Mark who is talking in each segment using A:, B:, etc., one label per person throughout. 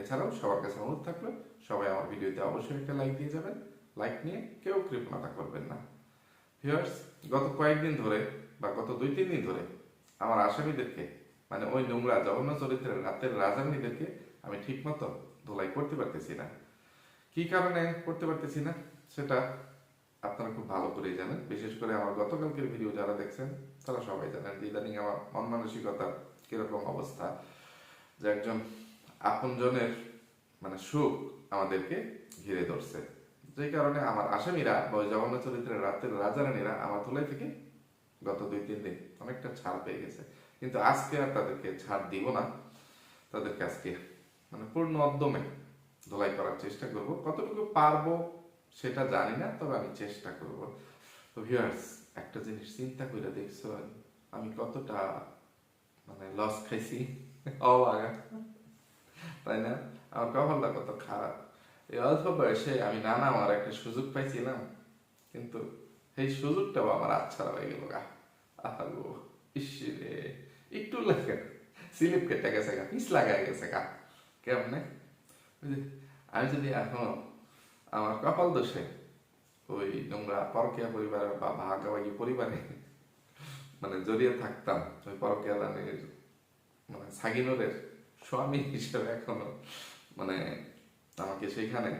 A: এছাড়াও সবার কাছে অনুরোধ থাকল, সবাই আমার ভিডিওতে অবশ্যই একটা লাইক দিয়ে যাবেন। লাইক নিয়ে কেউ কৃপণতা করবেন না। ভিউয়ার্স গত কয়েকদিন ধরে বা গত দুই, তিন দিন ধরে আমার আসামিদেরকে মানে ওই নোংরা জঘন্য চরিত্রের রাতের রাজামণিদেরকে আমি ঠিকমতো ধোলাই করতে পারতেছি না। কি কারণে করতে পারতেছি না, সেটা আপনারা খুব ভালো করেই জানেন। বিশেষ করে আমার গতকালকের ভিডিও যারা দেখছেন, তারা সবাই জানেন যে ইদানিং আমার মন মানসিকতার কীরকম অবস্থা। যে একজন আপনজনের মানে সুখ আমাদেরকে ঘিরে ধরছে। যে কারণে আমার আসামিরা বা জগন্নাথ চরিত্রের রাতের রাজারানীরা আমার ধুলাই থেকে গত দুই, তিন দিন অনেকটা ছাড় পেয়ে গেছে। কিন্তু আজকে আর তাদেরকে ছাড় দিব না। তাদেরকে আজকে মানে পূর্ণ উদ্যমে ধোলাই করার চেষ্টা করব। কতটুকু পারব সেটা জানি না, তবে আমি চেষ্টা করব। তো ভিউয়ার্স একটা জিনিস চিন্তা করে দেখছ আমি কতটা মানে লস খাইছি অবাগা তাই না? আমার কপালটা কত খারাপ। এই অল্প বয়সে আমি নানা আমার একটা সুযোগ পাইছিলাম, কিন্তু সেই সুযোগটাও আমার আচ্ছা হয়ে গেল গা। আহো ইসরে একটু লাগে। স্লিপ কেটে গেছে গা, পিস লাগাই গেছে গা। কেমনে? আমি যদি এখন আমার কপাল দোষে ওই নোংরা পরকিয়া পরিবার বা ভাগাভাগি পরিবারে মানে জড়িয়ে থাকতাম, ওই পরকিয়া রানীর মানে সাগিনুরের স্বামী হিসেবে এখনও মানে আমাকে সেখানে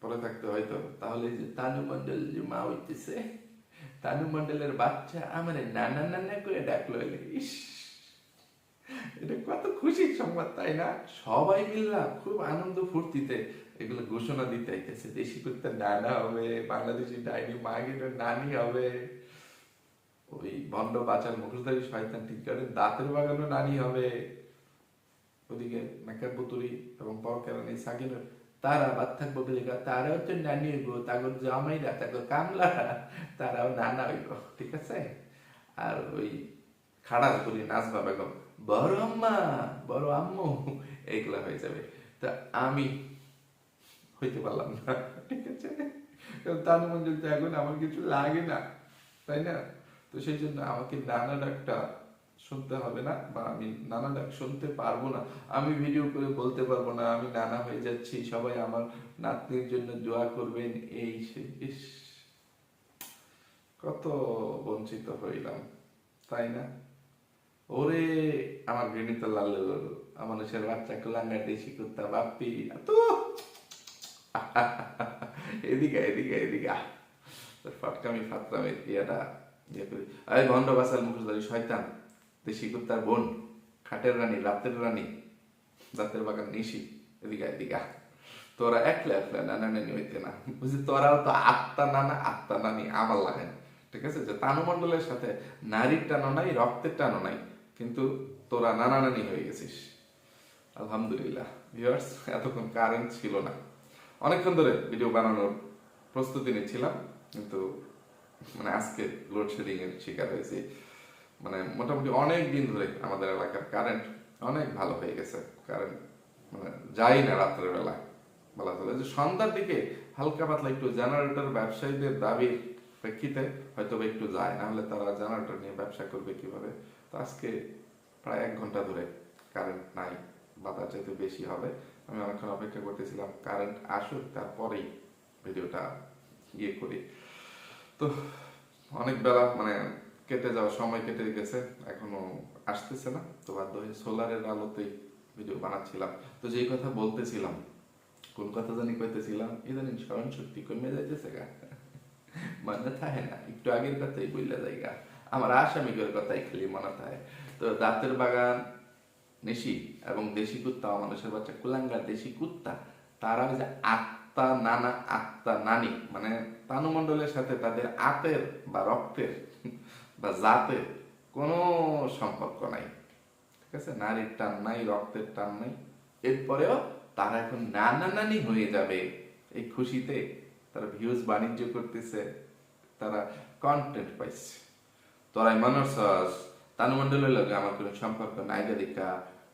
A: পরে থাকতে হয়তো তাহলে যে তানু মন্ডল যে মা হইতেছে, তানু মন্ডলের বাচ্চা আমার নানা নানা করে ডাকলো ইস, এটা কত খুশির সংবাদ, তাই না? সবাই মিললাম খুব আনন্দ ফুর্তিতে এগুলো ঘোষণা দিতে আইতেছে, দেশি কুত্তার নানা হবে, বাংলাদেশি ডাইনি মাগিনের নানি হবে, ওই ভণ্ড বাচার মুখোশধারী শয়তান ঠিক করে দাঁতের বাগানো নানি হবে। ওদিকে মেকার বুতুরি এবং পরকেরানি সাকিনের, তারা বাদ থাকব বেলেগা তারাও তো নানি হইব, তাগর জামাইরা তাগর কামলা, তারাও নানা হইব, ঠিক আছে? আর ওই খাড়াস বলি নাচবা বেগম বড় আম্মা, বড় আম্মু, এইগুলা হয়ে যাবে। তা আমি হইতে পারলাম না, ঠিক আছে? তার তো এখন আমার কিছু লাগে না, তাই না? তো সেই জন্য আমাকে নানা ডাকটা শুনতে হবে না বা আমি নানা ডাক শুনতে পারব না। আমি ভিডিও করে বলতে পারব না, আমি নানা হয়ে যাচ্ছি, সবাই আমার নাতনির জন্য দোয়া করবেন, এই ইস। কত বঞ্চিত হইলাম, তাই না? ওরে, আমার ঘৃণিত লাল্লু মানুষের বাচ্চা কুলাঙ্গা দেশি কুত্তা, বাপ্পি তো এদিকে এদিকে এদিকে। ফটকামি ফাতরামি ইয়েটা ইয়ে করি। আরে ভণ্ড বাসাল মুখোশধারী শয়তান। দেশি কুত্তার বোন, খাটের রানী, রাতের রানী রাতের বাগান নিশি, এদিকে এদিকে। তোরা একলা একলা নানা নানি হইতে না। বুঝলি, তোরাও তো আত্মা নানা, আত্মা নানি আমার লাগে। ঠিক আছে? যে তানুমণ্ডলের সাথে নারীর টানো নাই, রক্তের টানো নাই, কিন্তু তোরা নানা নানি হয়ে গেছিস। আলহামদুলিল্লাহ। ভিউয়ার্স এতক্ষণ কারেন্ট ছিল না। অনেকক্ষণ ধরে ভিডিও বানানোর প্রস্তুতি নিচ্ছিলাম, কিন্তু মানে আজকে লোডশেডিং এর শিকার হয়েছি। মানে মোটামুটি অনেক দিন ধরে আমাদের এলাকার কারেন্ট অনেক ভালো হয়ে গেছে। কারেন্ট মানে যাই না রাত্রের বেলা বলা চলে। যে সন্ধ্যার দিকে হালকা পাতলা একটু জেনারেটর ব্যবসায়ীদের দাবির প্রেক্ষিতে হয়তো একটু যায় না হলে তারা জেনারেটর নিয়ে ব্যবসা করবে কীভাবে? তো আজকে প্রায় এক ঘণ্টা ধরে কারেন্ট নাই, বাতাস যেহেতু বেশি হবে, আমি অনেকক্ষণ অপেক্ষা করতেছিলাম কারেন্ট আসুক, তারপরেই ভিডিওটা ইয়ে করি। তো অনেক বেলা মানে কেটে যাওয়ার সময় কেটে গেছে, এখনও আসতেছে না। তো বাধ্য হয়ে সোলারের আলোতেই ভিডিও বানাচ্ছিলাম। তো যেই কথা বলতেছিলাম, কোন কথা জানি কইতেছিলাম, ইদানিং স্মরণ শক্তি কমে যাইতেছে গা। মনে থাকে না, একটু আগের কথাই বললে জায়গা আমার আসামিকের কথাই খালি মনে থাকে তো দাঁতের বাগান নেশি এবং দেশি কুত্তা মানুষের বাচ্চা কুলাঙ্গা দেশি কুত্তা, তারা ওই যে আত্মা, নানা আত্মা, নানি মানে তানুমণ্ডলের সাথে তাদের আতের বা রক্তের বা জাতের কোনো সম্পর্ক নাই, ঠিক আছে? নারীর টান নাই, রক্তের টান নাই। এরপরেও তারা এখন নানা নানি হয়ে যাবে। এই খুশিতে তারা ভিউজ বাণিজ্য করতেছে, তারা কন্টেন্ট পাইছে। তোরাই মানুষ তানু মন্ডলের লগে আমার কোনো সম্পর্ক নাই দেখা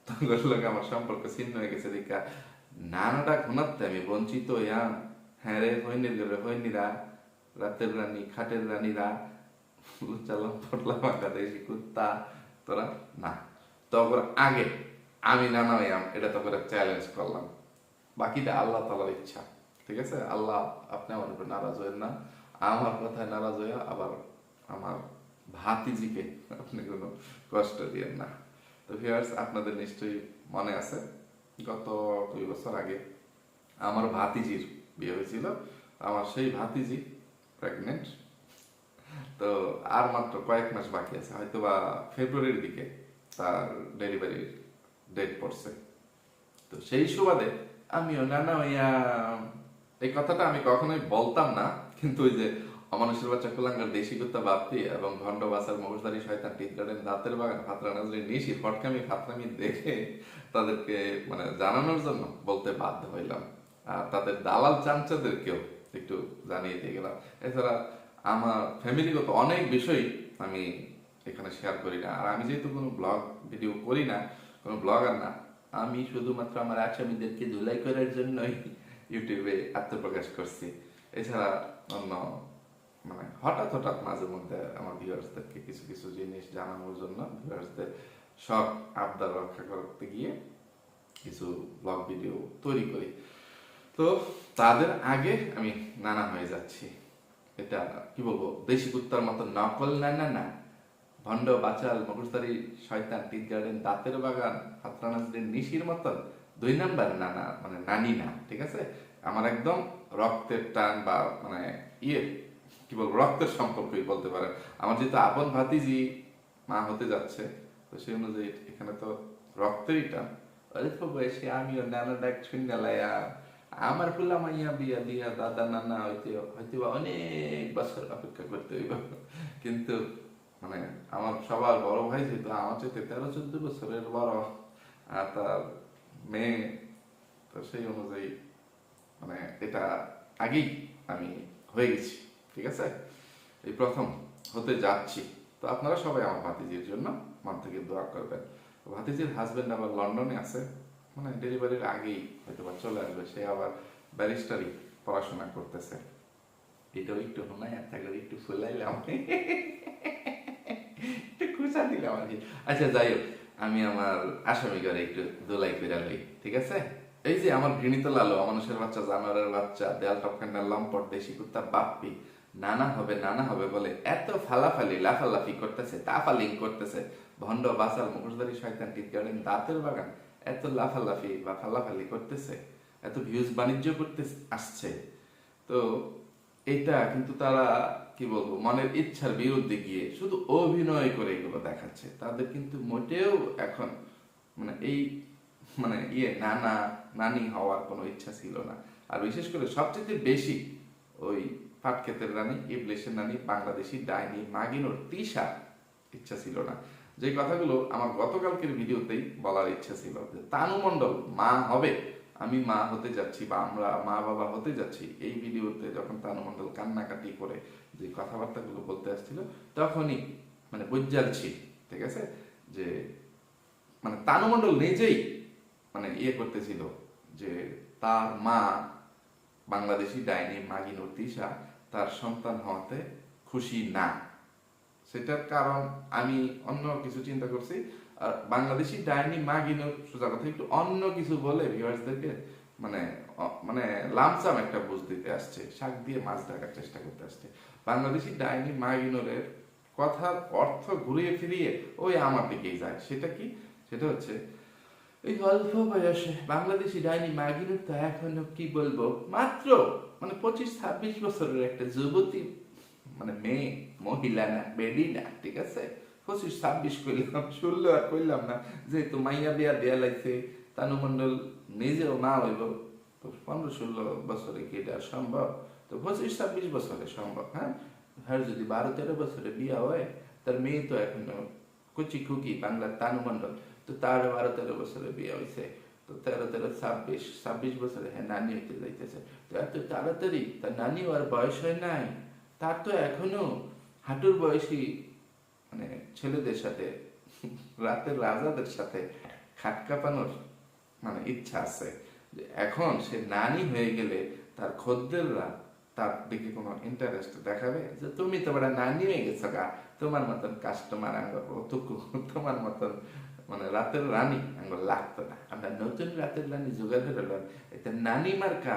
A: তোর লগে আমার সম্পর্ক ছিন্ন হয়ে গেছে দেখা নানাটা ঘনাতে আমি বঞ্চিত হইয়া হ্যাঁ রে হইনির গেলে হইনিরা রাতের রানী, খাটের রানীরা। চালাম পটলা মাকা দেশি কুত্তা তোরা না তখন আগে আমি নানা হইয়াম এটা তো করে চ্যালেঞ্জ করলাম বাকিটা আল্লাহ তালার ইচ্ছা ঠিক আছে আল্লাহ আপনি আমার উপর নারাজ হয়েন না আমার কথায় নারাজ হইয়া আবার আমার ভাতিজিকে আপনি কোনো কষ্ট দিয়েন না তো ভিউয়ার্স আপনাদের নিশ্চয়ই মনে আছে গত দুই বছর আগে আমার ভাতিজির বিয়ে হয়েছিল। আমার সেই ভাতিজি প্রেগনেন্ট তো আর মাত্র কয়েক মাস বাকি আছে হয়তো বা ফেব্রুয়ারির দিকে তার ডেলিভারির ডেট পড়ছে। তো সেই সুবাদে আমিও নানা হইয়া এই কথাটা আমি কখনোই বলতাম না, কিন্তু ওই যে অমানুষের বাচ্চা কুলাঙ্গার দেশি কুত্তা বাপ্পি এবং ভণ্ড বাসার মহুশদারি শয়তান টিট গার্ডেন দাঁতের বাগান ফাতরা নাজরি নিশি ফটকামি ফাতরামি দেখে তাদেরকে মানে জানানোর জন্য বলতে বাধ্য হইলাম। আর তাদের দালাল চামচাদেরকেও একটু জানিয়ে দিয়ে গেলাম। এছাড়া আমার ফ্যামিলিগত অনেক বিষয় আমি এখানে শেয়ার করি না। আর আমি যেহেতু কোনো ব্লগ ভিডিও করি না, কোনো ব্লগার না, আমি শুধুমাত্র আমার আসামিদেরকে ধুলাই করার জন্যই ইউটিউবে আত্মপ্রকাশ করছি। এছাড়া অন্য মানে হঠাৎ হঠাৎ মাঝে মধ্যে আমার ভিউয়ার্সদেরকে কিছু কিছু জিনিস জানানোর জন্য ভিউয়ার্সদের শখ আবদার রক্ষা করতে গিয়ে কিছু ব্লগ ভিডিও তৈরি করি। তো তাদের আগে আমি নানা হয়ে যাচ্ছি। এটা কি বলব দেশি কুত্তার মতো নকল না না না। ভণ্ড, বাচাল মকুশদারি শয়তান টিট গার্ডেন, দাঁতের বাগান হাতরানাজদের নিশির মতন। দুই নাম্বার নানা মানে নানি না, ঠিক আছে? আমার একদম রক্তের টান বা মানে ইয়ে কি বলব, রক্তের সম্পর্কই বলতে পারেন। আমার যেহেতু আপন ভাতিজি, মা হতে যাচ্ছে, তো সেই অনুযায়ী এখানে তো রক্তেরই টান। অল্প বয়সে, আমিও নানা ডাক শুনগালাইয়া আমার ফুলা মাইয়া বিয়া, দিয়া দাদা, নানা হইতে হয়তো অনেক বছর অপেক্ষা করতে হইব। কিন্তু মানে আমার সবার বড় ভাই যেহেতু, আমার চেয়ে তেরো, চোদ্দ বছরের বড়, আর তার মেয়ে, তো সেই অনুযায়ী মানে এটা আগেই আমি হয়ে গেছি, ঠিক আছে? এই প্রথম হতে যাচ্ছি। তো আপনারা সবাই আমার ভাতিজির জন্য মন থেকে দোয়া করবেন। ভাতিজির হাজবেন্ড আবার লন্ডনে আছে। মানে ডেলিভারির আগেই হয়তো বা চলে আসবে, সে আবার ব্যারিস্টারি পড়াশোনা করতেছে। এটাও একটু শোনাই আর থাকলে একটু ফুলাইলাম। একটু খুশা দিলাম আর কি। আচ্ছা যাই হোক, আমি আমার আসামি ঘরে একটু দোলাই করে লই, ঠিক আছে? এই যে আমার ঘৃণিত লালো মানুষের বাচ্চা, জানোয়ারের বাচ্চা, দেয়াল টপকান্ডা লম্পট, দেশি কুত্তা, বাপ্পি, নানা হবে নানা হবে বলে এত ফালাফালি, লাফালাফি করতেছে, তাফালিং করতেছে, ভণ্ড বাসাল মুখোশধারী, শয়তান টিট গার্ডেন দাঁতের বাগান এত লাফালাফি বা ফালাফালি করতেছে, এত ভিউজ বাণিজ্য করতে আসছে, তো এটা কিন্তু তারা, কি বলব, মনের ইচ্ছার বিরুদ্ধে গিয়ে শুধু অভিনয় করে এগুলো দেখাচ্ছে। তাদের কিন্তু মোটেও এখন মানে এই মানে ইয়ে নানা, নানি হওয়ার কোনো ইচ্ছা ছিল না। আর বিশেষ করে সবচেয়ে বেশি ওই পাটক্ষেতের রানী ইবলেশের রানী বাংলাদেশি ডাইনি মাগিনোর তিশা ইচ্ছা ছিল না। যে কথাগুলো আমার গতকালকের ভিডিওতেই বলার ইচ্ছা ছিল যে তানু মণ্ডল মা হবে, আমি মা হতে যাচ্ছি বা আমরা মা বাবা হতে যাচ্ছি, এই ভিডিওতে যখন তানু মণ্ডল কান্নাকাটি করে যে কথাবার্তাগুলো বলতে আসছিল, তখনই মানে বুঝালছি ঠিক আছে? যে মানে তানু মণ্ডল নিজেই মানে ইয়ে করতেছিল যে তার মা বাংলাদেশি ডাইনি মাগিনুর তিশা তার সন্তান হওয়াতে খুশি না। সেটার কারণ আমি অন্য কিছু চিন্তা করছি। আর বাংলাদেশি ডাইনি মাগিনুর সোজা কথা, একটু অন্য কিছু বলে ভিউয়ার্সদেরকে মানে মানে লামসাম একটা বুঝ দিতে আসছে, শাক দিয়ে মাছ ঢাকার চেষ্টা করতে আসছে। বাংলাদেশি ডাইনি মাগিনুরের কথার অর্থ ঘুরিয়ে ফিরিয়ে ওই আমার দিকেই যায়। সেটা কি? সেটা হচ্ছে, এই অল্প বয়সে বাংলাদেশি ডাইনি মাগিনুর তো এখনও কি বলব? মাত্র মানে পঁচিশ ছাব্বিশ বছরের একটা যুবতী মানে মেয়ে, মহিলা না বেডি না, ঠিক আছে? পঁচিশ ছাব্বিশ কইলাম, ষোলো আর কইলাম না, যেহেতু মাইয়া বিয়া দেয়া লাগছে তানু মন্ডল নিজেও মা হইব, তো পনেরো, ষোলো বছরে কি এটা সম্ভব? তো পঁচিশ, ছাব্বিশ বছরে সম্ভব হ্যাঁ? আর যদি বারো, তেরো বছরে বিয়া হয়, তার মেয়ে তো এখনও কুচি খুকি বাংলার তানু মন্ডল তো তার বারো, তেরো বছরে বিয়ে হয়েছে
B: তো তেরো তেরো, ছাব্বিশ ছাব্বিশ বছরে হ্যাঁ নানি হইতে যাইতেছে। তো এত তাড়াতাড়ি, তার নানি আর বয়স হয় নাই। তার তো এখনও হাঁটুর বয়সী মানে ছেলেদের সাথে, রাতের রাজাদের সাথে খাট কাঁপানোর মানে ইচ্ছা আছে। এখন সে নানি হয়ে গেলে তার খদ্দেররা তার দিকে কোনো ইন্টারেস্ট দেখাবে যে তুমি তো বড় নানি হয়ে গেছো গা, তোমার মতন কাস্টমার আঙ্গ, অতুকু, তোমার মতন মানে রাতের রানী আঙ্গ লাগতো না। আমরা নতুন রাতের রানী জোগাড় হলাম এতে নানি মার্কা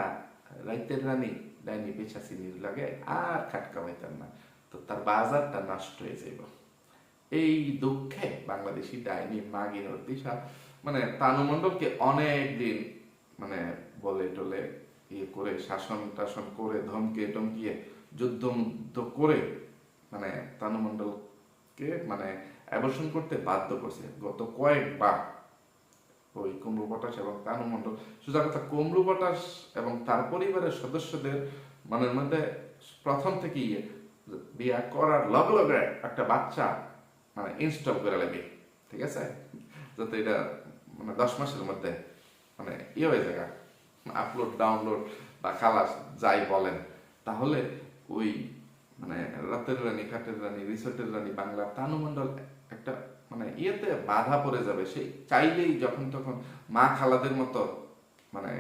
B: রাইতের রানী ডাইনি পেছাচিনির লাগে আর খাট কামাইতাম না তো তার বাজারটা নষ্ট হয়ে যাইব এই দুঃখে বাংলাদেশি ডাইনি মাগিনোর দিশা মানে তানুমণ্ডলকে অনেক দিন মানে বলে টলে ইয়ে করে শাসন টাসন করে ধমকে টমকিয়ে যুদ্ধ করে মানে তানুমণ্ডলকে মানে অ্যাবর্শন করতে বাধ্য করছে গত কয়েকবার ওই কুমড়ু পটাশ এবং তানুমণ্ডল সোজা কথা কুমড়ু পটাশ এবং তার পরিবারের সদস্যদের মনের মধ্যে প্রথম থেকে বিয়া করার লগে লগে একটা বাচ্চা মানে ইনস্টল করে লাগবে ঠিক আছে? যাতে এটা মানে দশ মাসের মধ্যে মানে ইয়ে হয়ে যায় আপলোড ডাউনলোড বা খালাস যাই বলেন, তাহলে ওই মানে রাতের রানী, খাটের রানী রিসোর্টের রানী বাংলা তানুমণ্ডল একটা মানে ইয়েতে বাধা পড়ে যাবে। সেই চাইলেই যখন তখন মা খালাদের মতো মানে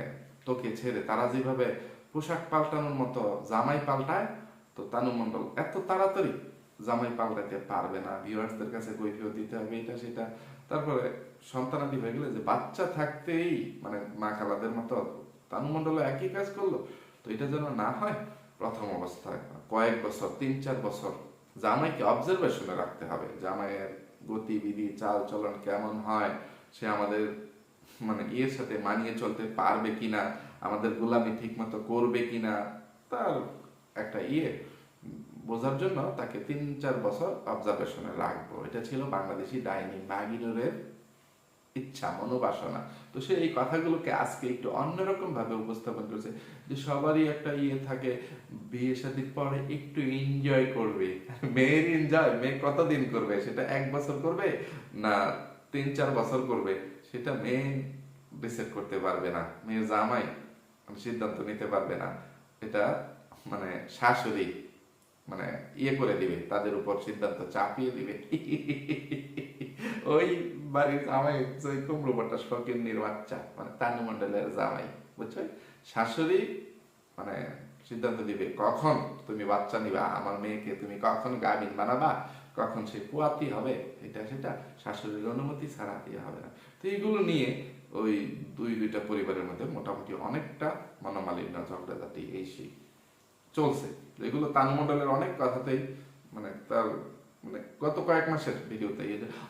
B: তোকে ছেড়ে তারা যেভাবে পোশাক পাল্টানোর মতো জামাই পাল্টায়, তো তানুমণ্ডল এত তাড়াতাড়ি জামাই পাল্টাতে পারবে না। ভিউয়ার্সদের কাছে কৈফিয়ত দিতে হবে, এটা সেটা। তারপরে সন্তানাদি হয়ে গেলে যে বাচ্চা থাকতেই মানে মা খালাদের মতো তানুমণ্ডল একই কাজ করল, তো এটা যেন না হয় প্রথম অবস্থায় কয়েক বছর, তিন চার বছর জামাইকে অবজারভেশনে রাখতে হবে। জামাইয়ের গতিবিধি চাল চলন কেমন হয়, সে আমাদের মানে ইয়ের সাথে মানিয়ে চলতে পারবে কিনা, আমাদের গোলামি ঠিক মতো করবে কিনা, তার একটা ইয়ে বোঝার জন্য তাকে তিন চার বছর অবজারভেশনে রাখব। এটা ছিল বাংলাদেশি ডাইনি ম্যাগিনোরের ইচ্ছা মনোবাসনা তো সে এই কথাগুলোকে আজকে একটু অন্যরকম ভাবে উপস্থাপন করেছে যে সবারই একটা ইয়ে থাকে, বিয়ে শাদির পরে একটু এনজয় করবে। মেয়ের এনজয় মেয়ে কতদিন করবে? সেটা এক বছর করবে না তিন, চার বছর করবে? সেটা মেয়ে ডিসাইড করতে পারবে না। মেয়ের জামাই সিদ্ধান্ত নিতে পারবে না। এটা মানে শাশুড়ি মানে ইয়ে করে দিবে, তাদের উপর সিদ্ধান্ত চাপিয়ে দিবে। ওই বাড়ির জামাই হচ্ছে ওই কুমড়ো শখের বাচ্চা মানে তানুমণ্ডলের জামাই, বুঝছ? শাশুড়ি মানে সিদ্ধান্ত দিবে কখন তুমি বাচ্চা নিবা, আমার মেয়েকে তুমি কখন গাভিন বানাবা, কখন সে পুয়াতি হবে, এটা সেটা শাশুড়ির অনুমতি ছাড়া ইয়ে হবে না। তো এইগুলো নিয়ে ওই দুই দুইটা পরিবারের মধ্যে মোটামুটি অনেকটা মনোমালিন্য ঝগড়াঝাটি এই সেই চলছে। এগুলো তানুমণ্ডলের অনেক কথাতেই মানে তার মানে গত কয়েক মাসের ভিডিওতে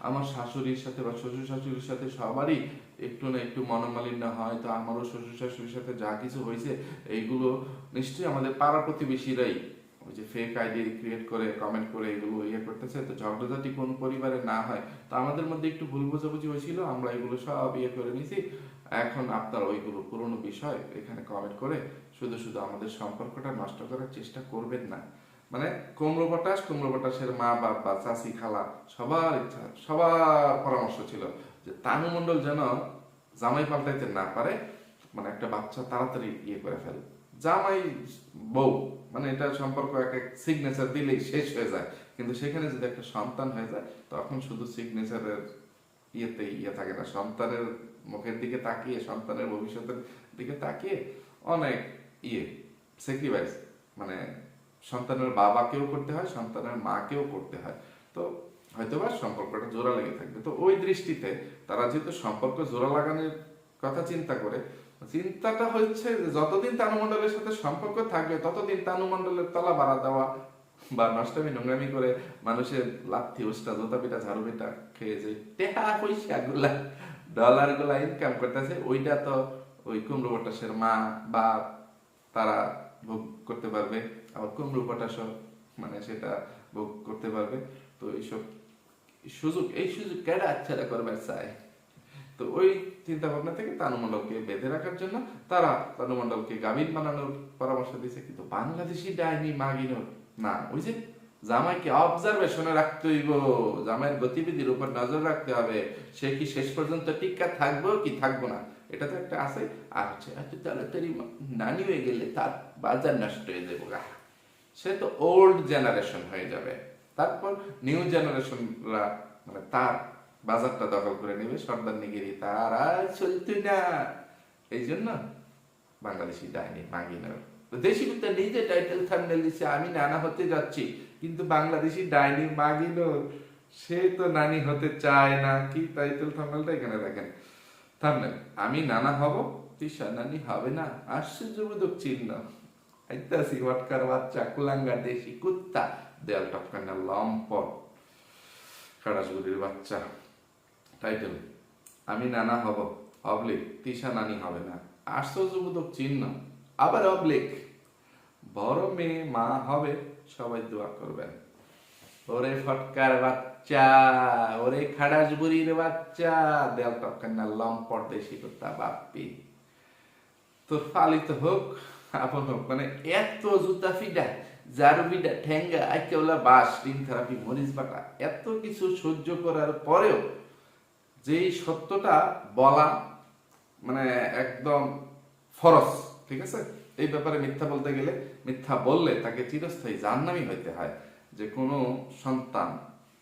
B: আমার শাশুড়ির সাথে বা শ্বশুর শাশুড়ির সাথে সবারই একটু না একটু মনোমালিন্য হয়, তো আমারও শ্বশুর শাশুড়ির সাথে যা কিছু হয়েছে, এইগুলো নিশ্চয়ই আমাদের পাড়া প্রতিবেশীরাই ওই যে ফেক আইডি ক্রিয়েট করে কমেন্ট করে এগুলো ইয়ে করতেছে, তো ঝগড়াঝাটি কোন পরিবারে না হয়, তো আমাদের মধ্যে একটু ভুল বোঝাবুঝি হয়েছিল, আমরা এগুলো সব ইয়ে করে নিছি। এখন আপনার ওইগুলো পুরনো বিষয়, এখানে কমেন্ট করে শুধু শুধু আমাদের সম্পর্কটা নষ্ট করার চেষ্টা করবেন না। মানে কুমড়ো পটাশ, কুমড়ো পটাশের মা, বাপ বা চাষি খালা, সবার ইচ্ছা, সবার পরামর্শ ছিল যে তানু মণ্ডল যেন জামাই পাল্টাইতে না পারে মানে একটা বাচ্চা তাড়াতাড়ি ইয়ে করে ফেলে। জামাই বউ মানে এটা সম্পর্ক একটা সিগনেচার দিলেই শেষ হয়ে যায়। কিন্তু সেখানে যদি একটা সন্তান হয়ে যায়, তখন শুধু সিগনেচারের ইয়েতে ইয়ে থাকে না, সন্তানের মুখের দিকে তাকিয়ে, সন্তানের ভবিষ্যতের দিকে তাকিয়ে অনেক ইয়ে স্যাক্রিফাইস মানে সন্তানের বাবাকেও করতে হয়, সন্তানের মাকেও করতে হয়। তো হয়তোবা সম্পর্কটা জোড়া লেগে থাকবে। তো ওই দৃষ্টিতে তারা যেহেতু সম্পর্ক জোড়া লাগানোর কথা চিন্তা করে, চিন্তাটা হচ্ছে যতদিন তানুমণ্ডলের সাথে সম্পর্ক থাকবে, ততদিন তানুমণ্ডলের তলা বাড়া দেওয়া বা নষ্টামি নোংরামি করে মানুষের লাথি উস্টা জোতা পিটা ঝাড়ু পিটা খেয়ে যে টেহা পয়সা গুলা ডলারগুলা ইনকাম করতেছে, ওইটা তো ওই কুমড়ো পটাশের মা বা তারা ভোগ করতে পারবে। আবার কুমড়ো পটাশও মানে সেটা ভোগ করতে পারবে। তো এইসব সুযোগ, এই সুযোগ কেডা আচ্ছারা করবার চায় তো ওই চিন্তা ভাবনা থেকে তানুমণ্ডলকে বেঁধে রাখার জন্য তারা তানুমণ্ডলকে গাভীর বানানোর পরামর্শ দিয়েছে। কিন্তু বাংলাদেশি ডাইনি মাগিনোর, না, ওই যে জামাইকে অবজারভেশনে রাখতে হইব, জামাইয়ের গতিবিধির উপর নজর রাখতে হবে। সে কি শেষ পর্যন্ত টিকা থাকব কি থাকব না? এটা তো একটা আছে। আর হচ্ছে এত তাড়াতাড়ি নানি হয়ে গেলে তার বাজার নষ্ট হয়ে যাব গা। সে তো ওল্ড জেনারেশন হয়ে যাবে। তারপর নিউ জেনারেশনরা মানে তার বাজারটা দখল করে নেবে সর্দারনিগিরি তার আর চলতে না। এই জন্য বাংলাদেশি ডাইনি মাগিনার দেশি কুত্তা নিজে টাইটেল থামনেল দিচ্ছে, আমি নানা হতে যাচ্ছি, কিন্তু বাংলাদেশি ডাইনি মাগিনোর সে তো নানি হতে চায় না, কি টাইটেল থামনেলটা এখানে দেখেন। থামনেল আমি নানা হব তিশা নানি হবে না, আশ্চর্যবোধক চিহ্ন। আইতাসি ওয়াটকার বাচ্চা কুলাঙ্গা দেশি কুত্তা দেয়াল টপকান্না লম্পট খাড়াসগুলির বাচ্চা টাইটেল আমি নানা হব অবলিক তিশা নানি হবে না আশ্চর্যবোধক চিহ্ন আবার অবলিক বড় মেয়ে মা হবে সবাই দোয়া করবেন ওরে ফটকার বাচ্চা ওরে খাড়াস বুড়ির বাচ্চা দেয়াল টপকান্না লম্পট দেশি কুত্তা বাপ্পি তোর পালিত হোক হোক। মানে এত জুতা ফিডা জারু ফিডা ঠেঙ্গা আইকেওলা বাস রিং থেরাপি, মরিচ বাটা, এত কিছু সহ্য করার পরেও যেই সত্যটা বলা মানে একদম ফরস ঠিক আছে? এই ব্যাপারে মিথ্যা বলতে গেলে, মিথ্যা বললে তাকে চিরস্থায়ী জাহান্নামী হইতে হয়। যে কোনো সন্তান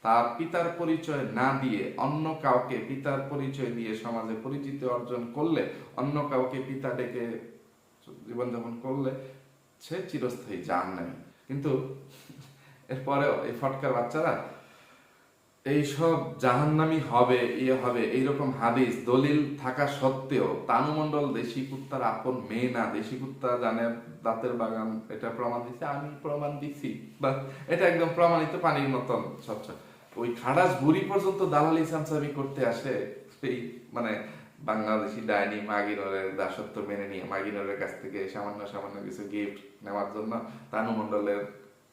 B: তার পিতার পরিচয় না দিয়ে অন্য কাউকে পিতার পরিচয় দিয়ে সমাজে পরিচিতি অর্জন করলে অন্য কাউকে পিতা ডেকে জীবনযাপন করলে সে চিরস্থায়ী জাহান্নামী কিন্তু এরপরেও এই ফটকার বাচ্চারা এইসব জাহান্নামি হবে ইয়ে হবে, এইরকম হাদিস, দলিল থাকা সত্ত্বেও তানুমণ্ডল দেশি কুত্তার আপন মেয়ে না, দেশি কুত্তা জানে দাঁতের বাগান, এটা প্রমাণ দিচ্ছে আমি প্রমাণ দিচ্ছি বা এটা একদম প্রমাণিত পানির মতন স্বচ্ছ। ওই খাড়াস বুড়ি পর্যন্ত দালালি সামসামি করতে আসে, সেই মানে বাংলাদেশি ডাইনি মাগিনরের দাসত্ব মেনে নিয়ে, মাগিনরের কাছ থেকে সামান্য সামান্য কিছু গিফট নেওয়ার জন্য তানুমণ্ডলের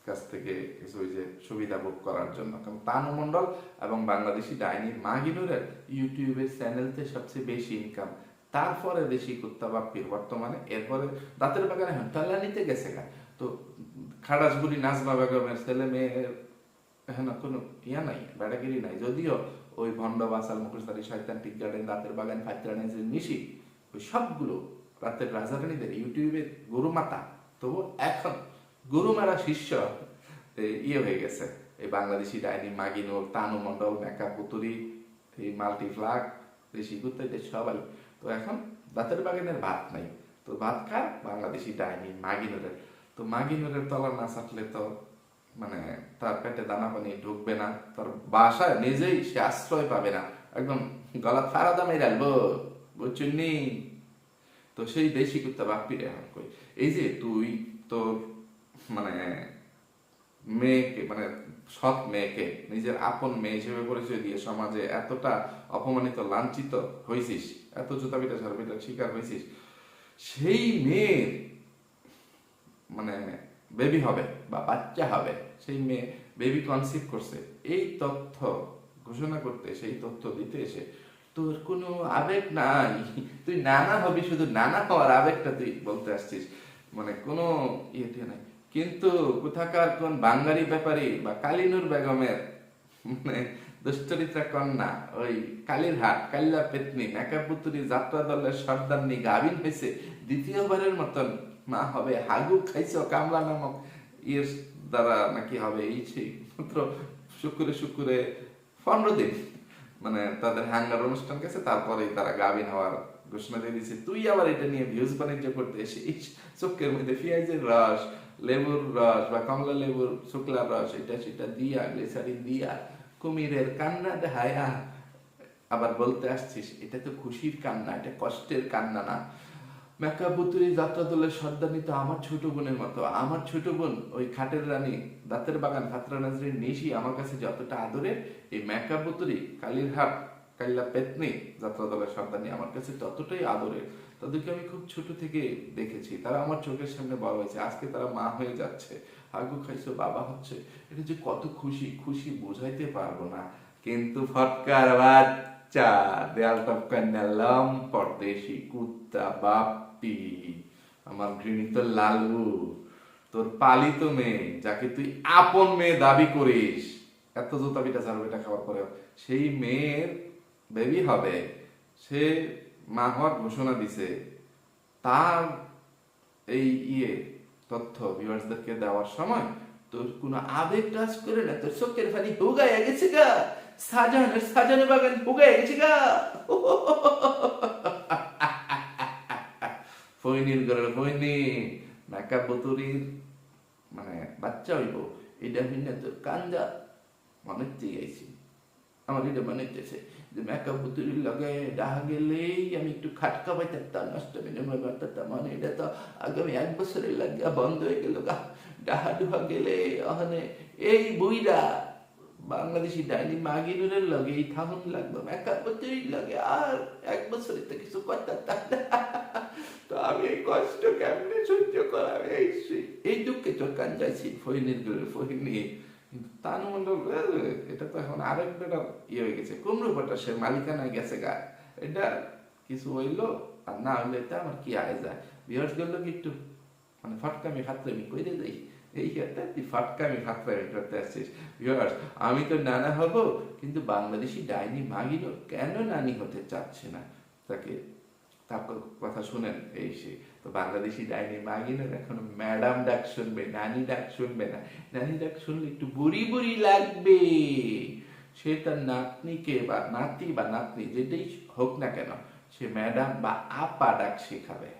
B: কাছ থেকে কিছু ওই যে সুবিধা ভোগ করার জন্য। কারণ তানু মণ্ডল এবং বাংলাদেশি ডাইনি মাগিনুরের ইউটিউবের চ্যানেলতে সবচেয়ে বেশি ইনকাম তারপরে দেশি কুত্তা বাপ্পির বর্তমানে, এরপরে দাঁতের বাগানে হন্টাল্লা নিতে গেছে গা। তো খাড়াসগুড়ি নাজমা বেগমের ছেলে মেয়ের এখানে কোনো ইয়া নাই বেড়াগিরি নাই। যদিও ওই ভণ্ড বাসাল মুখোশধারী শয়তান টিক গার্ডেন দাঁতের বাগান ফাইতরানি যে মিশি ওই সবগুলো রাতের রাজারানীদের ইউটিউবের গরু মাতা। তবু এখন গরু মারা শিষ্য ইয়ে হয়ে গেছে। এই বাংলাদেশি ডাইনি মাগিনুর তানু মন্ডল মেকা পুতুরি এই মাল্টি ফ্লাগ, ঋষি কুত্তা এদের সবাই। তো এখন দাঁতের বাগানের ভাত নাই। তো ভাত খায় বাংলাদেশি ডাইনি মাগিনুরের তো মাগিনুরের তলা না চাটলে তো মানে তার পেটে দানা পানি ঢুকবে না, তার বাসায় নিজেই সে আশ্রয় পাবে না। একদম গলা ফারা দামে রাখব বুঝছুনি? তো সেই দেশি কুত্তা বাপ্পিরে এখন কই। এই যে তুই, তোর মানে মেয়েকে মানে সৎ মেয়েকে, নিজের আপন মেয়ে হিসেবে পরিচয় দিয়ে সমাজে এতটা অপমানিত, লাঞ্ছিত হয়েছিস এত জুতা পিটা ঝাড়পিটার শিকার হয়েছিস সেই মেয়ের মানে বেবি হবে বা বাচ্চা হবে, সেই মেয়ে বেবি কনসিভ করছে, এই তথ্য ঘোষণা করতে, সেই তথ্য দিতে এসে, তোর কোনো আবেগ নাই, তুই নানা হবি, শুধু নানা হওয়ার আবেগটা তুই বলতে আসছিস। মানে কোনো ইয়েতে নাই। কিন্তু কোথাকার কোন বাঙালি ব্যাপারী বা কালিনুর বেগমের মানে দুশ্চরিত্রা কন্যা, ওই কালীর হাট কাল্লা পেতনি মেকাপুতুরি যাত্রা দলের সর্দারনি গাভিন হয়েছে দ্বিতীয়বারের মতন মা হবে, হাগু খাইছ, কামলা নামক ইয়ের দ্বারা নাকি হবে, এই সেই মাত্র শুক্রে শুক্রে পনেরো দিন মানে তাদের হ্যাঙ্গার অনুষ্ঠান গেছে, তারপরেই তারা গাভিন হওয়ার ঘোষণা দিয়ে দিয়েছে। তুই আবার এটা নিয়ে ভিউজ বাণিজ্য করতে এসে চোখের মধ্যে পেঁয়াজের রস, লেবুর রস বা কমলা লেবুর, শুক্লার রস, এটা সেটা দিয়া, গ্লিসারিন দিয়া, কুমিরের কান্না দেখায়া আবার বলতে আসছিস, এটা তো খুশির কান্না, এটা কষ্টের কান্না না। মেকাবুতুরি যাত্রা দলের সর্দানি তো আমার ছোট বোনের মতো। আমার ছোট বোন, ওই খাটের রানী, দাঁতের বাগান, ফাতরা নাজরিন নিশি আমার কাছে যতটা আদরের, এই মেকাবুতুরি কালীরহাট কাল্লা পেতনি যাত্রা দলের সর্দানি আমার কাছে ততটাই আদরের। তাদেরকে আমি খুব ছোট থেকে দেখেছি। তারা আমার চোখের সামনে বড় হয়েছে। আজকে তারা মা হয়ে যাচ্ছে। হাগু খাইছো, বাবা হচ্ছে। এটা যে কত খুশি খুশি বোঝাইতে পারব না। কিন্তু ফটকার বাচ্চা দেয়াল টপকার নেলাম পরদেশি কুত্তা বাপ্পি আমার ঘৃণিত লালু, তোর পালিত মেয়ে, যাকে তুই আপন মেয়ে দাবি করিস। এত জুতা চার বেটা খাওয়ার সেই মেয়ের বেবি হবে। সে
A: মা হওয়ার ঘোষণা দিছে। তার এই ইয়ে তথ্য ভিউয়ার্সদেরকে দেওয়ার সময়
B: তোর কোনো আবেগ কাজ করে না, তোর চোখের পানি হুগাইয়া গেছে গা। সাজানের সাজানো বাগান গেছে গা। ফৈনির ঘরের ফৈনি মেকআপ বতুরির মানে বাচ্চা হইব এটা ভিন্ন তোর কান্দা। মনে চেয়ে আইছি। আমার এটা মনে হচ্ছে যে মেকআপ বুতুরি লগে ডাহা গেলেই আমি একটু খাটকা পাইতাম নষ্ট বিনিময় করতাম মানে এটা তো আগামী এক বছরের লাগিয়া বন্ধ হয়ে গেল গা। ডাহা ডুহা গেলে ওখানে এই বইরা বাংলাদেশি ডাইনি মাগিনুরের লগে এই থাকুন লাগবে। মেকআপ বুতুরি লগে আর এক বছরে তো কিছু না। তো আমি এই কষ্ট কেমনে সহ্য করাম এই এই দুঃখে কান যাইছি ফহিনীরগুলোর ফহিনী।
A: কিন্তু তানু মন্ডল এটা তো এখন আরেক বেটা ইয়ে হয়ে গেছে, কুমড়ো পাটা সে মালিকানা গেছে গা। এটা কিছু হইল, আর না হইলে আমার কি আয় যায়? বিহার্স গেল কি একটু মানে ফটকামি ফাতলামি কইরে যাই এই একটা তুই ফটকামি ফাতলামি করতে আসছিস বিহার্স আমি তো নানা হব, কিন্তু বাংলাদেশি ডাইনি মাগিনো কেন নানি হতে চাচ্ছে না? তাকে তার কথা শুনেন এই সে। তো বাংলাদেশি ডাইনি মাগিনের এখন ম্যাডাম ডাক শুনবে, নানি ডাক শুনবে না। নানি ডাক শুনলে একটু বুড়ি বুড়ি লাগবে। সে তার নাতনিকে বা নাতি বা নাতনি যেটাই হোক না কেন, সে ম্যাডাম বা আপা ডাক শেখাবে।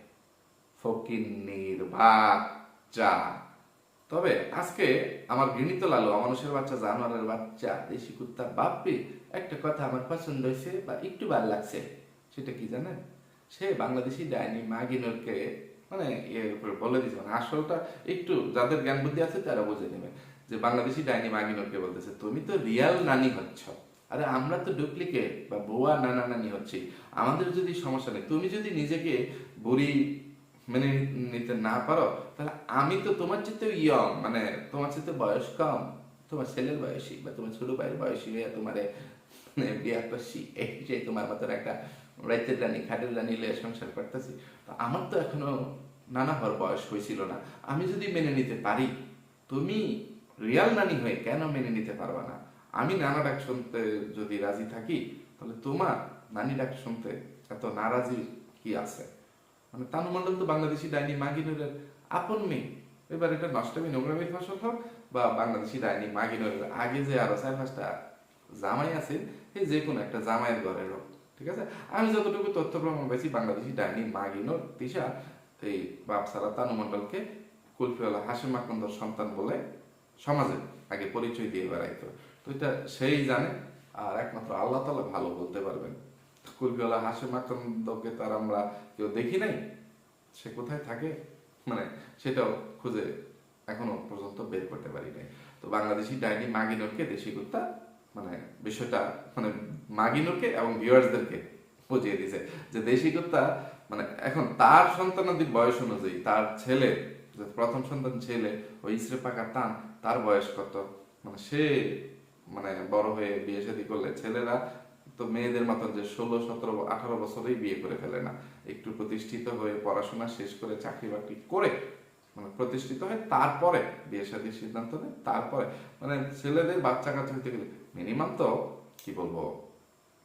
A: ফকিন্নির বাচ্চা তবে আজকে আমার ঘৃণিত লালু মানুষের বাচ্চা, জানোয়ারের বাচ্চা, দেশি কুত্তা বাপ্পি একটা কথা আমার পছন্দ হয়েছে বা একটু ভালো লাগছে, সেটা কি জানেন? সে বাংলাদেশি ডাইনি মাগিনরকে মানে বলে দিছে মানে আসলটা একটু যাদের জ্ঞান বুদ্ধি আছে তারা বুঝে নেবে, যে বাংলাদেশি ডাইনি মাগিনরকে বলতেছে, তুমি তো রিয়াল নানি হচ্ছ। আরে আমরা তো ডুপ্লিকেট বা বুয়া নানা নানি হচ্ছি। আমাদের যদি সমস্যা নেই, তুমি যদি নিজেকে বুড়ি মেনে নিতে না পারো, তাহলে আমি তো তোমার চেয়ে ইয়ং মানে তোমার চেয়ে বয়স কম। তোমার ছেলের বয়সী বা তোমার ছোট ভাইয়ের বয়সী হয়ে তোমার করছি, এই যে তোমার মতো একটা রাইতের রানী, খাটের রানী লিয়ে সংসার করতেছি। তো আমার তো এখনও নানা হওয়ার বয়স হয়েছিল না। আমি যদি মেনে নিতে পারি, তুমি রিয়াল নানি হয়ে কেন মেনে নিতে পারবা না? আমি নানা ডাক শুনতে যদি রাজি থাকি, তাহলে তোমার নানি ডাক শুনতে এত নারাজি কি আছে? মানে তানু মন্ডল তো বাংলাদেশি ডাইনি মাগিনুরের আপন মেয়ে। এবার এটা নষ্টমী নোংরামির ফসল হোক বা বাংলাদেশি ডাইনি মাগিনুরের আগে যে আরও চার পাঁচটা জামাই আছে, এই যে কোনো একটা জামাইয়ের ঘরের হোক, ঠিক আছে? আমি যতটুকু তথ্য প্রমাণ পেয়েছি বাংলাদেশি ডাইনি মাগিনুর তিশা এই বাপসারা তানু মন্ডলকে কুলফিওয়ালা হাসিম মাকন্দর সন্তান বলে সমাজে আগে পরিচয় দিয়ে বেড়াইতো। তো এটা সেই জানে, আর একমাত্র আল্লাহ তালা ভালো বলতে পারবেন। কুলফিওয়ালা হাসিম মাকন্দকে তার আমরা কেউ দেখি নাই। সে কোথায় থাকে? মানে সেটাও খুঁজে এখনও পর্যন্ত বের করতে পারি নাই। তো বাংলাদেশি ডাইনি মাগিনুরকে, দেশি কুত্তা মানে বিষয়টা মানে মাগিনুরকে এবং ভিউয়ার্সদেরকে বুঝিয়ে দিছে যে দেশি কুত্তা মানে এখন তার সন্তানাদির বয়স অনুযায়ী তার ছেলে প্রথম সন্তান ছেলে, ওই ইসরে পাকা টান, তার বয়স কত? মানে সে মানে বড় হয়ে বিয়ে শাদী করলে ছেলেরা তো মেয়েদের মতন যে ষোলো, সতেরো, আঠারো বছরেই বিয়ে করে ফেলে না। একটু প্রতিষ্ঠিত হয়ে পড়াশোনা শেষ করে চাকরি বাকরি করে মানে প্রতিষ্ঠিত হয় তারপরে বিয়ে শাদীর সিদ্ধান্ত নেয়। তারপরে মানে ছেলেদের বাচ্চা কাচ্চা হইতে গেলে মিনিমাম তো, কি বলব,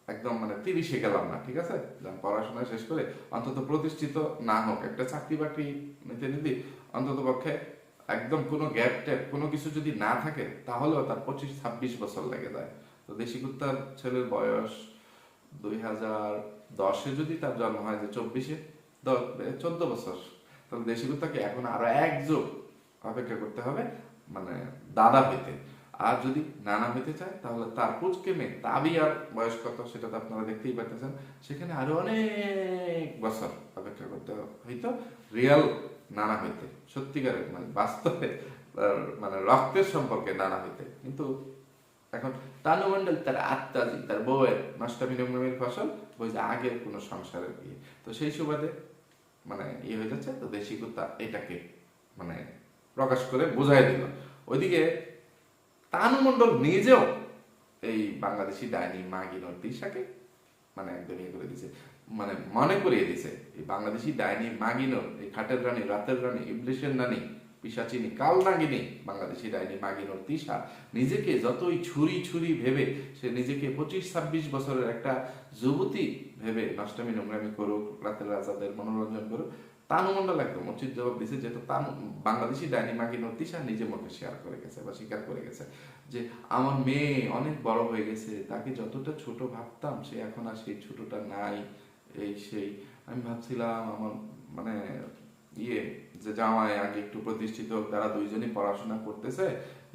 A: একদম মানে তিরিশে গেলাম না, ঠিক আছে? পড়াশোনা শেষ করে অন্তত প্রতিষ্ঠিত না হোক, একটা চাকরি বাকরি নিতে নিতে অন্তত পক্ষে একদম কোনো গ্যাপ ট্যাপ কোনো কিছু যদি না থাকে, তাহলেও তার পঁচিশ, ছাব্বিশ বছর লেগে যায়। তো দেশি কুত্তার ছেলের বয়স দুই হাজার দশে যদি তার জন্ম হয়, যে চব্বিশে চোদ্দ বছর, তাহলে দেশি কুত্তাকে এখন আরও এক যুগ অপেক্ষা করতে হবে মানে দাদা হইতে আর যদি নানা হইতে চায়, তাহলে তার পুচকে মেয়ে, তাবি আর বয়স কত সেটা তো আপনারা দেখতেই পাইতেছেন সেখানে আরও অনেক বছর অপেক্ষা করতে হইতো রিয়াল নানা হইতে, সত্যিকারের মানে বাস্তবে মানে রক্তের সম্পর্কে নানা হইতে। কিন্তু এখন
B: তানু মন্ডল তার আত্মাজি
A: তার বউয়ের নষ্টামী নোংরামির ফসল যে আগের কোনো সংসারের বিয়ে তো সেই সুবাদে মানে ইয়ে হয়ে যাচ্ছে, তো দেশি কুত্তা এটাকে মানে প্রকাশ করে বোঝাই দিল। ওইদিকে তানু মণ্ডল নিজেও এই বাংলাদেশি ডাইনি মাগিনোর দিশাকে মানে একদম ইয়ে করে দিছে মানে মনে করিয়ে দিছে এই বাংলাদেশি ডাইনি মাগিনোর এই খাটের রানী, রাতের রানী ইবলিশের রানী
B: পিসাচিনী কাল নাগিনী, বাংলাদেশি ডাইনি মাগিনোর তিশা, নিজেকে যতই ছুরি ছুরি ভেবে, সে নিজেকে পঁচিশ ছাব্বিশ বছরের একটা যুবতী ভেবে নষ্টামি নোংরামি করুক, রাতের রাজাদের মনোরঞ্জন করুক তানু মন্ডল একদম উচিত জবাব দিয়েছে যেহেতু তানু, বাংলাদেশি ডাইনি মাগিনোর তিশা নিজে মুখে শেয়ার করে গেছে বা স্বীকার করে গেছে যে আমার মেয়ে অনেক বড় হয়ে গেছে, তাকে যতটা ছোট ভাবতাম সে এখন আর সেই ছোটটা নাই, এই সেই। আমি ভাবছিলাম আমার মানে ইয়ে যে জামাই আগে একটু প্রতিষ্ঠিত তারা দুইজনই পড়াশোনা করতেছে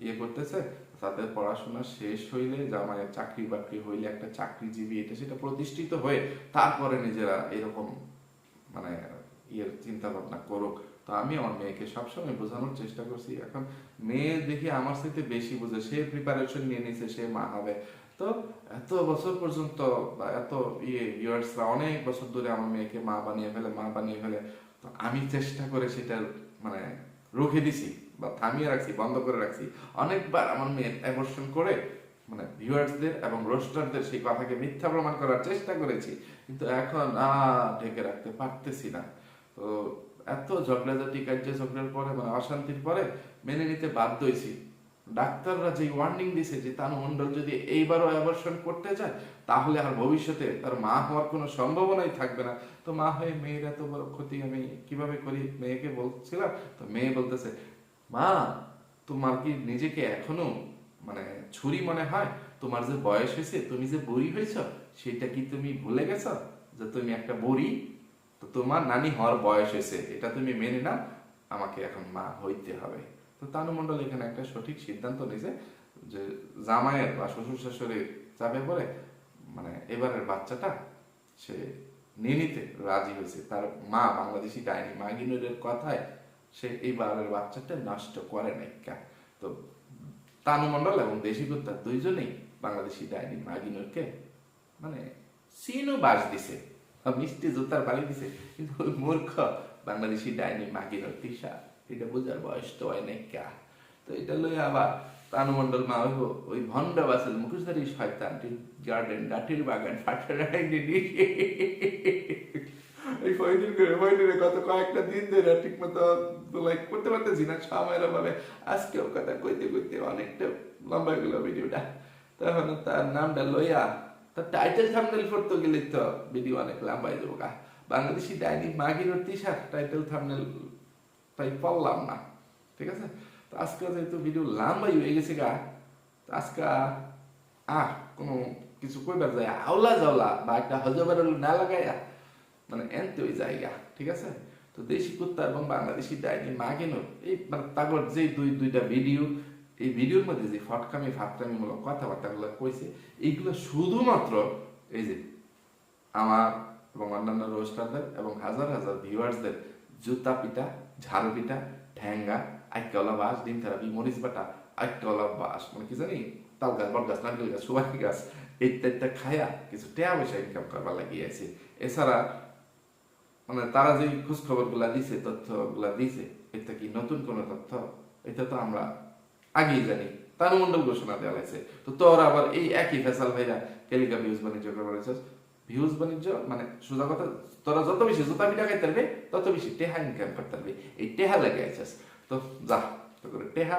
B: ইয়ে করতেছে, তাদের পড়াশোনা শেষ হইলে জামাইয়ের চাকরি বাকরি হইলে একটা চাকরিজীবী, এটা সেটা প্রতিষ্ঠিত হয়ে তারপরে নিজেরা এরকম মানে ইয়ের চিন্তা ভাবনা করুক। তো আমি আমার মেয়েকে সবসময় বোঝানোর চেষ্টা করছি, এখন মেয়ে দেখি আমার সাথে বেশি বোঝে, সে প্রিপারেশন নিয়ে নিছে, সে মা হবে। তো এত বছর পর্যন্ত বা এত ইয়ে ভিউয়ার্সরা অনেক বছর ধরে আমার মেয়েকে মা বানিয়ে ফেলে, মা বানিয়ে ফেলে। তো আমি চেষ্টা করে সেটা মানে রুখে দিছি বা থামিয়ে রাখছি, বন্ধ করে রাখছি। অনেকবার আমার মেয়ের অ্যাবর্শন করে মানে ভিউয়ার্সদের এবং রোস্টারদের সেই কথাকে মিথ্যা প্রমাণ করার চেষ্টা করেছি। কিন্তু এখন আর ঢেকে রাখতে পারতেছি না। তো এত ঝগড়াঝাটি কার্য, ঝগড়ার পরে মানে অশান্তির পরে মেনে নিতে বাধ্য হয়েছি। ডাক্তাররা যে ওয়ার্নিং দিছে যে তানু মণ্ডল যদি এইবারও অ্যাবর্শন করতে চায়, তাহলে আর ভবিষ্যতে তার মা হওয়ার কোনো সম্ভাবনাই থাকবে না। তো মা হয়ে মেয়ের এত বড় ক্ষতি আমি কীভাবে করি? মেয়েকে বলছিলাম, তো মেয়ে বলতেছে, মা, তোমার কি নিজেকে এখনও মানে ছুরি মনে হয়? তোমার যে বয়স হয়েছে, তুমি যে বুড়ি হয়েছ, সেটা কি তুমি ভুলে গেছ যে তুমি একটা বুড়ি? তো তোমার নানি হওয়ার বয়স হয়েছে, এটা তুমি মেনে নাও, আমাকে এখন মা হইতে হবে। তো তানু মণ্ডল এখানে একটা সঠিক সিদ্ধান্ত নিয়েছে যে জামাইয়ের বা শ্বশুর শাশুড়ির চাপে পড়ে মানে এবারের বাচ্চাটা সে নিয়ে নিতে রাজি হয়েছে তার মা বাংলাদেশি ডাইনি মাগিনুরের কথায় সে এইবারের বাচ্চাটা নষ্ট করে নাই। তো তানু মণ্ডল এবং দেশি কুত্তা দুইজনেই বাংলাদেশি ডাইনি মাগিনুরকে মানে সিনও বাস দিছে মিষ্টি জুতার বালি দিছে কিন্তু মূর্খ বাংলাদেশি ডাইনি মাগিনুর তিসা এটা বোঝার বয়স তো হয় নাই কা। তো এটা লই আবার তানুমণ্ডল মা হইব ওই ভণ্ড বাসের মুখোশধারী শয়তান গার্ডেন ডাটির বাগান এই ফয়দিন করে ফয়দিনে গত কয়েকটা দিন ধরে ঠিক মতো লাইক করতে পারতেছি না, সময়ের অভাবে। আজকেও কথা কইতে কইতে অনেকটা লম্বা গেল ভিডিওটা। তখন তার নামটা লইয়া তার টাইটেল থামনেল করতে গেলে তো ভিডিও অনেক লম্বাই যাব গা বাংলাদেশি ডাইনি মাগির তিসার টাইটেল থামনেল তাই পারলাম না, ঠিক আছে? তো আজকে যেহেতু ভিডিও লম্বাই হয়ে গেছে গা আজকে আর কোনো কিছু কইবার যায়, আওলা জাওলা বা একটা হজবার না লাগাইয়া মানে এনতে ওই জায়গা ঠিক আছে? তো দেশি কুত্তা এবং বাংলাদেশি ডাইনি মাগিনো, এই মানে তাগর যে দুই, দুইটা ভিডিও এই ভিডিওর মধ্যে যে ফটকামি ফাটকামি মূলক কথাবার্তাগুলো কইছে, এইগুলো শুধুমাত্র এই যে আমার এবং অন্যান্য রোস্টারদের এবং হাজার হাজার ভিউয়ার্সদের জুতা পিটা ঝাড়ু পিটা ঠ্যাঙ্গা আইকলা বাস ডিম থেরাপি মরিচ বাটা আইকলা বাস মানে কি জানি? তাল গাছ, বট গাছ, নারকেল গাছ সুবাকি গাছ ইত্যাদি খায়া কিছু টেয়া পয়সা ইনকাম করবার লাগিয়েছে এছাড়া মানে তারা যে খোঁজ খবরগুলা দিছে তথ্যগুলা দিছে, এটা কি নতুন কোন তথ্য? এটা তো আমরা আগেই জানি। তার মন্ডল ঘোষণা দেওয়া হয়েছে। তো তোর আবার এই একই ফেসাল ভাইরা কেলিকা ভিউজ বাণিজ্য করবার ভিউজ বাণিজ্য মানে সোজা কথা, তোরা যত বেশি জুতা পিঠা খাইতে পারবে, তত বেশি টেহা ইনকাম করতে পারবে। এই টেহা লেগে আছিস তো যা, তো করে টেহা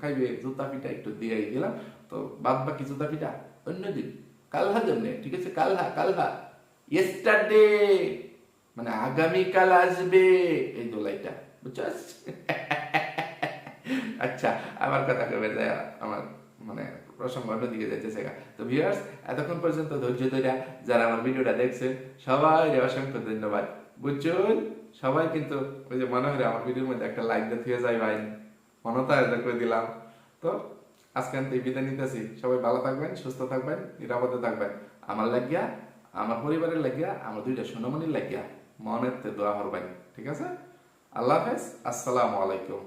B: খাইবে, জুতা পিঠা একটু দিয়ে দিলাম, তো বাদ বাকি জুতা পিঠা অন্যদিন কালহা জন্য ঠিক আছে, কালহা কালহা। ইয়েস্টারডে মানে আগামীকাল আসবে, এই দোলাইটা, বুঝছস? আচ্ছা আমার কথা কবে যায় আমার মানে প্রসঙ্গ অন্যদিকে যাইতেছে। তো ভিউয়ার্স এতক্ষণ পর্যন্ত ধৈর্য ধরে যারা আমার ভিডিওটা দেখছে সবাই অসংখ্য ধন্যবাদ। বুঝছুন? সবাই কিন্তু ওই যে মনে হয় আমার ভিডিওর মধ্যে একটা লাইক দিয়ে যায় ভাই। মনতা এটা করে দিলাম। তো আজকে আমি বিদায় নিতেছি। সবাই ভালো থাকবেন, সুস্থ থাকবেন, নিরাপদে থাকবেন। আমার লাগিয়া, আমার পরিবারের লাগিয়া, আমার দুইটা সোনামণির লাগিয়া মনের দোয়া হরবেন ঠিক আছে? আল্লাহ হাফেজ। আসসালামু আলাইকুম।